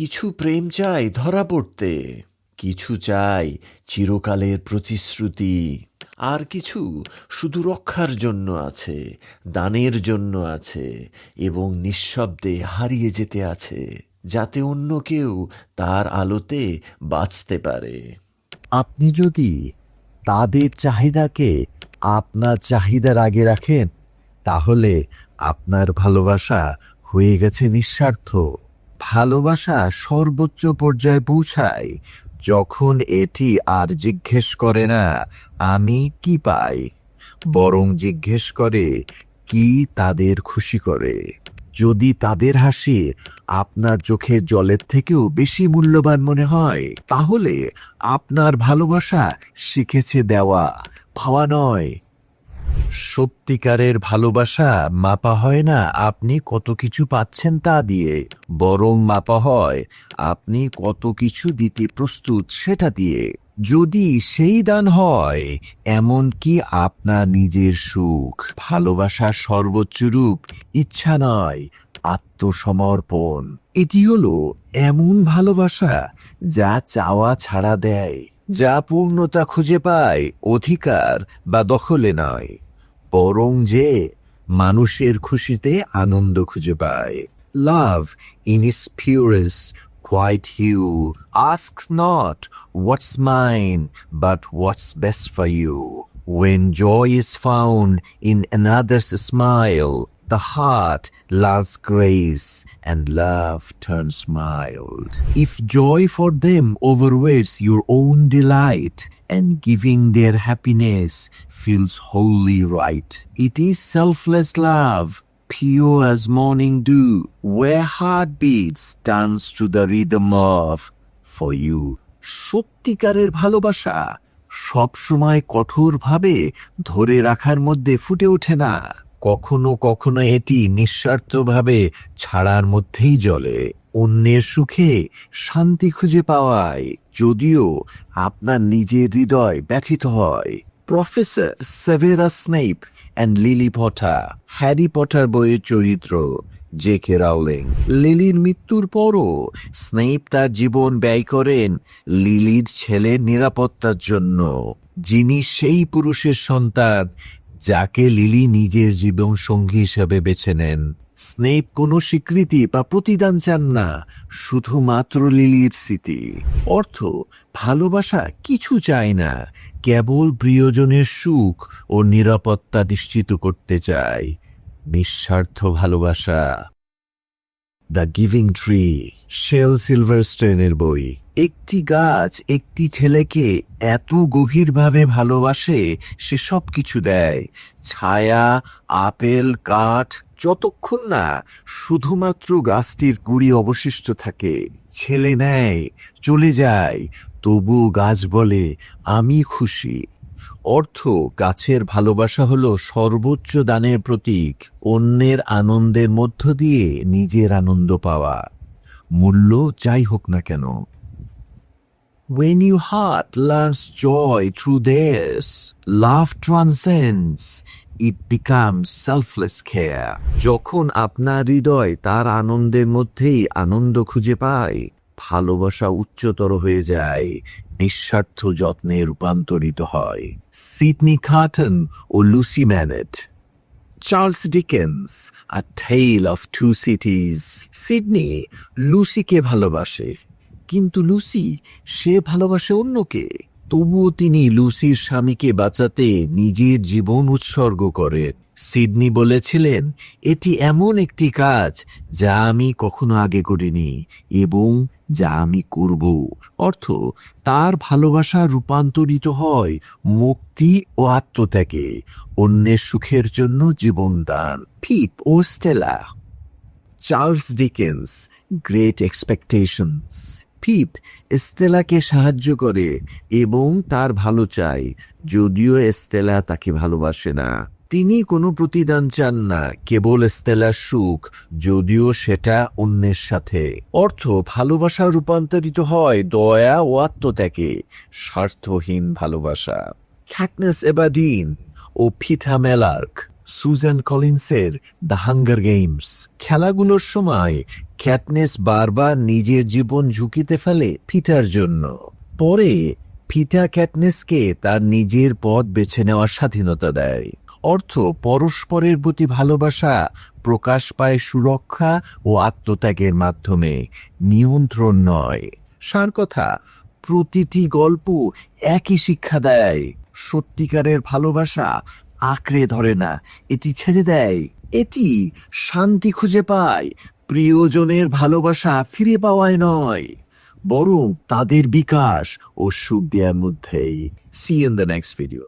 কিছু প্রেম চাই ধরা পড়তে, কিছু চাই চিরকালের প্রতিশ্রুতি। আর কিছু শুধু রক্ষার জন্য আছে, দানের জন্য আছে এবং নিঃশব্দে হারিয়ে যেতে আছে, যাতে অন্য কেউ তার আলোতে বাঁচতে পারে। আপনি যদি তাদের চাহিদাকে আপনার চাহিদার আগে রাখেন, তাহলে আপনার ভালোবাসা হয়ে গেছে নিঃস্বার্থ। ভালোবাসা সর্বোচ্চ পর্যায়ে পৌঁছায়। যখন এটি আর জিজ্ঞেস করে না, আমি কি পাই? বরং জিজ্ঞেস করে, কি তাদের খুশি করে? যদি তাদের হাসি আপনার চোখের জলের থেকেও বেশি মূল্যবান মনে হয়, তাহলে আপনার ভালোবাসা শিখেছে দেওয়া, পাওয়া নয়। সত্যিকারের ভালোবাসা মাপা হয় না, আপনি কত কিছু পাচ্ছেন তা দিয়ে। বরং মাপা হয়, আপনি কত কিছু দিতে প্রস্তুত সেটা দিয়ে। যদি সেই দান হয়, এমন কি আপনার নিজের সুখ? ভালোবাসার সর্বোচ্চ রূপ, ইচ্ছা নয়, আত্মসমর্পণ। এটি হলো এমন ভালোবাসা যা চাওয়া ছাড়া দেয়, যা পূর্ণতা খুঁজে পায়, অধিকার বা দখলে নয়। বরং যে মানুষের খুশিতে আনন্দ খুঁজে পায় love in is purest quite you. Ask not what's mine, but what's best for you. When joy is found in another's smile, the heart loves grace and love turns mild. If joy for them overweights your own delight, and giving their happiness feels wholly right, it is selfless love pure as morning dew, where heartbeats dance to the rhythm of for you. সত্যিকারের ভালোবাসা সবসময় কঠোরভাবে ধরে রাখার মধ্যে ফুটে ওঠে না কখনো কখনো এটি নিঃস্বার্থভাবে ছাড়ার মধ্যেই জ্বলে। অন্যের সুখে শান্তি খুঁজে পাওয়ায় যদিও আপনার নিজের হৃদয় ব্যথিত হয়। Professor Severus Snape and Lily Potter, Harry Potter বইয়ের চরিত্র জে কে রাউলিং। লিলির মৃত্যুর পরও স্নেপ তার জীবন ব্যয় করেন লিলির ছেলের নিরাপত্তার জন্য, যিনি সেই পুরুষের সন্তান যাকে লিলি নিজের জীবন সঙ্গী হিসাবে বেছে নেন। স্নেপ কোনো স্বীকৃতি বা প্রতিদান চান না, শুধুমাত্র লিলির স্মৃতি। অর্থ, ভালোবাসা কিছু চায় না, কেবল প্রিয়জনের সুখ ও নিরাপত্তা নিশ্চিত করতে চায়। নিঃস্বার্থ ভালোবাসা। দ্য গিভিং ট্রি, শেল সিলভারস্টেনের বই। একটি গাছ একটি ছেলেকে এত গভীরভাবে ভালোবাসে, সে সব কিছু দেয়। ছায়া, আপেল, কাঠ, যতক্ষণ না শুধুমাত্র গাছটির কুড়ি অবশিষ্ট থাকে, ছেলে নেয়, চলে যায়, তবু গাছ বলে, আমি খুশি। অর্থ, গাছের ভালোবাসা হল সর্বোচ্চ দানের প্রতীক, অন্যের আনন্দের মধ্য দিয়ে নিজের আনন্দ পাওয়া। মূল্য যাই হোক না কেন। When your heart learns joy through this, love transcends. It becomes selfless care. যখন আপনার হৃদয় তার আনন্দের মধ্যেই আনন্দ খুঁজে পায় ভালোবাসা উচ্চতর হয়ে যায় নিঃস্বার্থ যত্নে রূপান্তরিত হয় Sydney Carton O Lucy Manette Charles Dickens a tale of two cities Sydney লুসিকে ভালোবাসে কিন্তু লুসি সে ভালোবাসে অন্যকে। তবুও তিনি লুসির স্বামীকে বাঁচাতে নিজের জীবন উৎসর্গ করেন। সিডনি বলেছিলেন, এটি এমন একটি কাজ যা আমি কখনো আগে করিনি এবং যা আমি করব। অর্থ, তার ভালোবাসা রূপান্তরিত হয় মুক্তি ও আত্মত্যাগে, অন্যের সুখের জন্য জীবনদান। ফিপ ও Estella. Charles Dickens, Great Expectations. Pip এস্তেলাকে সাহায্য করে এবং তার ভালো চায়, যদিও এস্তেলা তাকে ভালোবাসে না। তিনি কোনো প্রতিদান চান না, কেবল এস্তেলার সুখ, যদিও সেটা অন্যের সাথে। অর্থ, ভালোবাসা রূপান্তরিত হয় দয়া ও আত্মত্যাগে, স্বার্থহীন ভালোবাসা। খ্যাকনেস এবাডিন ও ফিথা মেলার্ক সুজান কলিন্সের দ্য হাঙ্গার গেমস খেলাগুলোর সময় ক্যাটনেস বারবার নিজের জীবন ঝুঁকিতে ফেলে ফিটার জন্য। পরে পিটা ক্যাটনেসকে তার নিজের পথ বেছে নেওয়ার স্বাধীনতা দেয়। অর্থ, পরস্পরের প্রতি ভালোবাসা, প্রকাশ পায় সুরক্ষা ও আত্মত্যাগের মাধ্যমে, নিয়ন্ত্রণ নয়। সার কথা, প্রতিটি গল্প একই শিক্ষা দেয়। সত্যিকারের ভালোবাসা আঁকড়ে ধরে না, এটি ছেড়ে দেয়। এটি শান্তি খুঁজে পায়, প্রিয়জনের ভালোবাসা ফিরে পাওয়ায় নয়, বরং তাদের বিকাশ ও সুখ দেওয়ার মধ্যেই। See in the next video